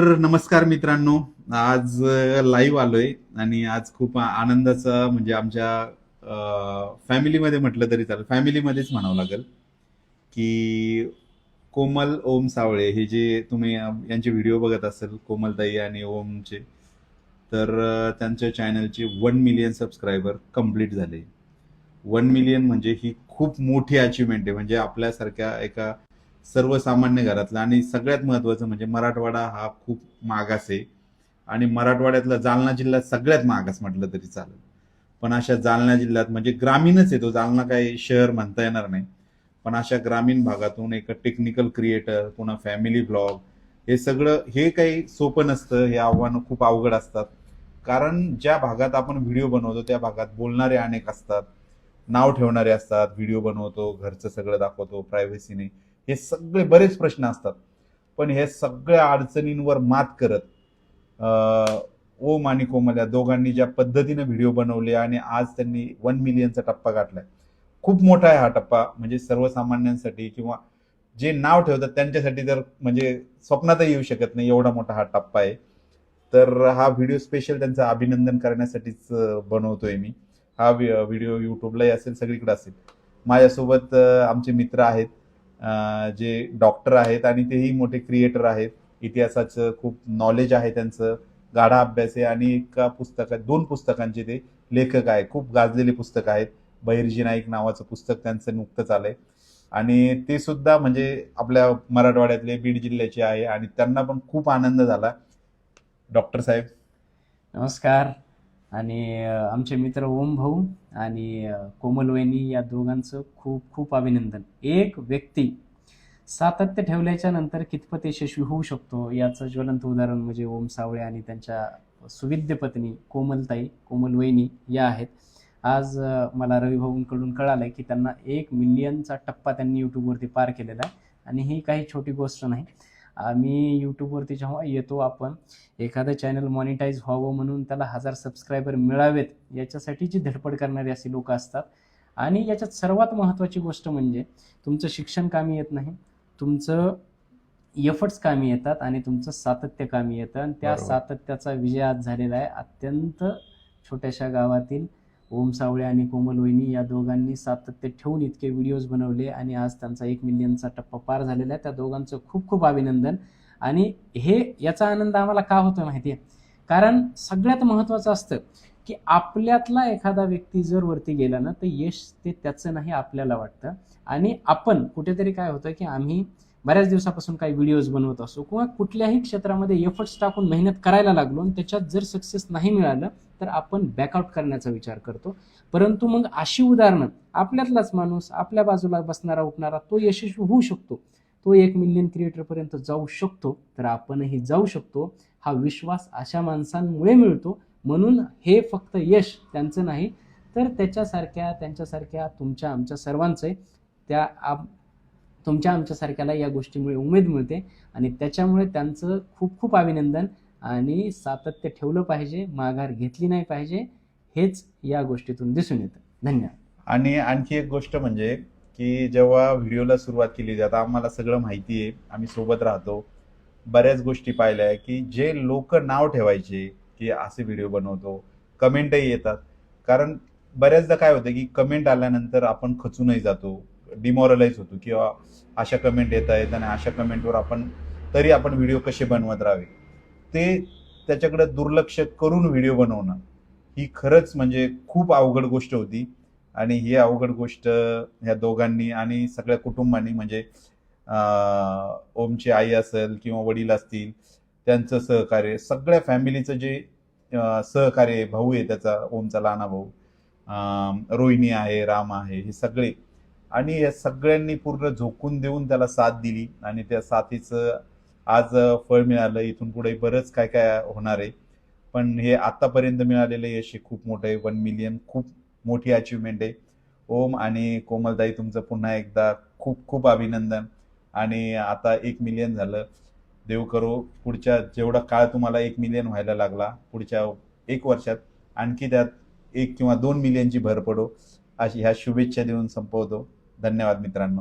तर नमस्कार मित्रांनो. आज लाईव्ह आलोय आणि आज खूप आनंदाचा म्हणजे आमच्या फॅमिलीमध्ये म्हटलं तरी चालेल. फॅमिलीमध्येच म्हणावं लागेल की कोमल ओम सावळे हे जे तुम्ही यांचे व्हिडिओ बघत असाल कोमलताई आणि ओमचे तर त्यांच्या चॅनलचे वन मिलियन सबस्क्रायबर कंप्लीट झाले. वन मिलियन म्हणजे ही खूप मोठी अचिव्हमेंट आहे. म्हणजे आपल्यासारख्या एका सर्वसामान्य घरातला आणि सगळ्यात महत्वाचं म्हणजे मराठवाडा हा खूप मागास आहे. आणि मराठवाड्यातला जालना जिल्हा सगळ्यात मागास म्हटलं तरी चालेल. पण अशा जालना जिल्ह्यात म्हणजे ग्रामीणच आहे तो. जालना काही शहर म्हणता येणार नाही. पण अशा ग्रामीण भागातून एक टेक्निकल क्रिएटर पुन्हा फॅमिली ब्लॉग हे सगळं हे काही सोपं नसतं. हे आव्हानं खूप अवघड असतात. कारण ज्या भागात आपण व्हिडिओ बनवतो त्या भागात बोलणारे अनेक असतात. नाव ठेवणारे असतात. व्हिडिओ बनवतो घरचं सगळं दाखवतो प्रायव्हसीने हे सगळे बरेच प्रश्न असतात. पण हे सगळ्या अडचणींवर मात करत ओम आणि कोमल या दोघांनी ज्या पद्धतीनं व्हिडिओ बनवले आणि आज त्यांनी वन मिलियनचा टप्पा गाठलाय. खूप मोठा आहे हा टप्पा. म्हणजे सर्वसामान्यांसाठी किंवा जे नाव ठेवतात त्यांच्यासाठी तर म्हणजे स्वप्नातही येऊ शकत नाही एवढा मोठा हा टप्पा आहे. तर हा व्हिडिओ स्पेशल त्यांचं अभिनंदन करण्यासाठीच बनवतोय मी. हा व्हिडिओ युट्यूबलाही असेल सगळीकडे असेल. माझ्यासोबत आमचे मित्र आहेत. जे डॉक्टर आहेत आणि तेही मोठे क्रिएटर आहेत. इतिहासाचं खूप नॉलेज आहे त्यांचं. गाढा अभ्यास आहे आणि एका पुस्तकात दोन पुस्तकांचे ते लेखक आहे खूप गाजलेले पुस्तक आहेत. बहिर्जी नाईक नावाचं पुस्तक त्यांचं नुकतंच आलंय. आणि ते सुद्धा म्हणजे आपल्या मराठवाड्यातले बीड जिल्ह्याचे आहे आणि त्यांना पण खूप आनंद झाला. डॉक्टर साहेब. नमस्कार. आणि आमचे मित्र ओम भाऊ आणि कोमल वहिनी या दोघांचं खूप खूप अभिनंदन. एक व्यक्ती सातत्य ठेवल्याच्या नंतर कितपत यशस्वी होऊ शकतो याचं ज्वलंत उदाहरण म्हणजे ओम सावळे आणि त्यांच्या सुविद्य पत्नी कोमलताई कोमल वहिनी या आहेत. आज मला रविभाऊंकडून कळालं आहे की त्यांना एक मिलियनचा टप्पा त्यांनी यूट्यूबवरती पार केलेला आहे. आणि ही काही छोटी गोष्ट नाही. आम्ही यूट्यूबवरती जेव्हा येतो आपण एखादं चॅनल मॉनिटाईज व्हावं म्हणून त्याला हजार सबस्क्रायबर मिळावेत याच्यासाठीची धडपड करणारी अशी लोक असतात. आणि याच्यात सर्वात महत्त्वाची गोष्ट म्हणजे तुमचं शिक्षण कामी येत नाही तुमचं एफर्ट्स कामी येतात आणि तुमचं सातत्य कामी येतं. आणि त्या. सातत्याचा विजय आज झालेला आहे. अत्यंत छोट्याशा गावातील ओम सावळे आणि कोमल वहिनी या दोघांनी सातत्य ठेवून इतके व्हिडिओज बनवले आणि आज त्यांचा एक मिलियनचा टप्पा पार झालेला आहे. त्या दोघांचं खूप खूप अभिनंदन. आणि हे याचा आनंद आम्हाला का होतो माहिती आहे कारण सगळ्यात महत्त्वाचं असतं की आपल्यातला एखादा व्यक्ती जर वरती गेला ना तर यश ते त्याचं नाही आपल्याला वाटतं. आणि आपण कुठेतरी काय होतं की आम्ही बऱ्याच दिवसापासून काही व्हिडिओज बनवत असो किंवा कुठल्याही क्षेत्रामध्ये एफर्ट्स टाकून मेहनत करायला लागलो आणि त्याच्यात जर सक्सेस नाही मिळालं तर आपण बॅकआउट करण्याचा विचार करतो. परंतु मग अशी उदाहरणं आपल्यातलाच माणूस आपल्या बाजूला बसणारा उठणारा तो यशस्वी होऊ शकतो. तो एक मिलियन क्रिएटरपर्यंत जाऊ शकतो तर आपणही जाऊ शकतो. हा विश्वास अशा माणसांमुळे मिळतो. म्हणून हे फक्त यश त्यांचं नाही तर त्याच्यासारख्या त्यांच्यासारख्या तुमच्या आमच्या सर्वांचं आहे त्या आप तुमच्या आमच्यासारख्याला या गोष्टीमुळे उमेद मिळते. आणि त्याच्यामुळे त्यांचं खूप खूप अभिनंदन. आणि सातत्य ठेवलं पाहिजे माघार घेतली नाही पाहिजे हेच या गोष्टीतून दिसून येतं. धन्यवाद. आणि आणखी एक गोष्ट म्हणजे की जेव्हा व्हिडिओला सुरुवात केली जाते आम्हाला सगळं माहिती आहे आम्ही सोबत राहतो. बऱ्याच गोष्टी पाहिल्या आहे की जे लोक नाव ठेवायचे की असे व्हिडिओ बनवतो कमेंटही येतात. कारण बऱ्याचदा काय होतं की कमेंट आल्यानंतर आपण खचूनही जातो डिमॉरलाइज होतो किंवा अशा कमेंट येत आहेत आणि अशा कमेंटवर आपण तरी आपण व्हिडिओ कसे बनवत राहावे? ते त्याच्याकडे दुर्लक्ष करून व्हिडिओ बनवणं. ही खरंच म्हणजे खूप अवघड गोष्ट होती. आणि ही अवघड गोष्ट ह्या दोघांनी आणि सगळ्या कुटुंबांनी म्हणजे ओमची आई असेल किंवा वडील असतील त्यांचं सहकार्य सगळ्या फॅमिलीचं जे सहकार्य आहे, भाऊ आहे त्याचा ओमचा लहाना भाऊ रोहिणी आहे राम आहे हे सगळे. आणि या सगळ्यांनी पूर्ण झोकून देऊन त्याला साथ दिली आणि त्या साथीचं आज फळ मिळालं इथून पुढे बरंच काय काय होणार आहे. पण हे आतापर्यंत मिळालेलं यश हे खूप मोठं आहे. वन मिलियन खूप मोठी अचिव्हमेंट आहे. ओम आणि कोमलताई तुमचं पुन्हा एकदा खूप खूप अभिनंदन. आणि आता एक मिलियन झालं. देव करो पुढच्या जेवढा काळ तुम्हाला एक मिलियन व्हायला लागला पुढच्या एक वर्षात आणखी त्यात एक किंवा दोन मिलियनची भर पडो. अशी ह्या शुभेच्छा देऊन संपवतो. धन्यवाद मित्रांनो.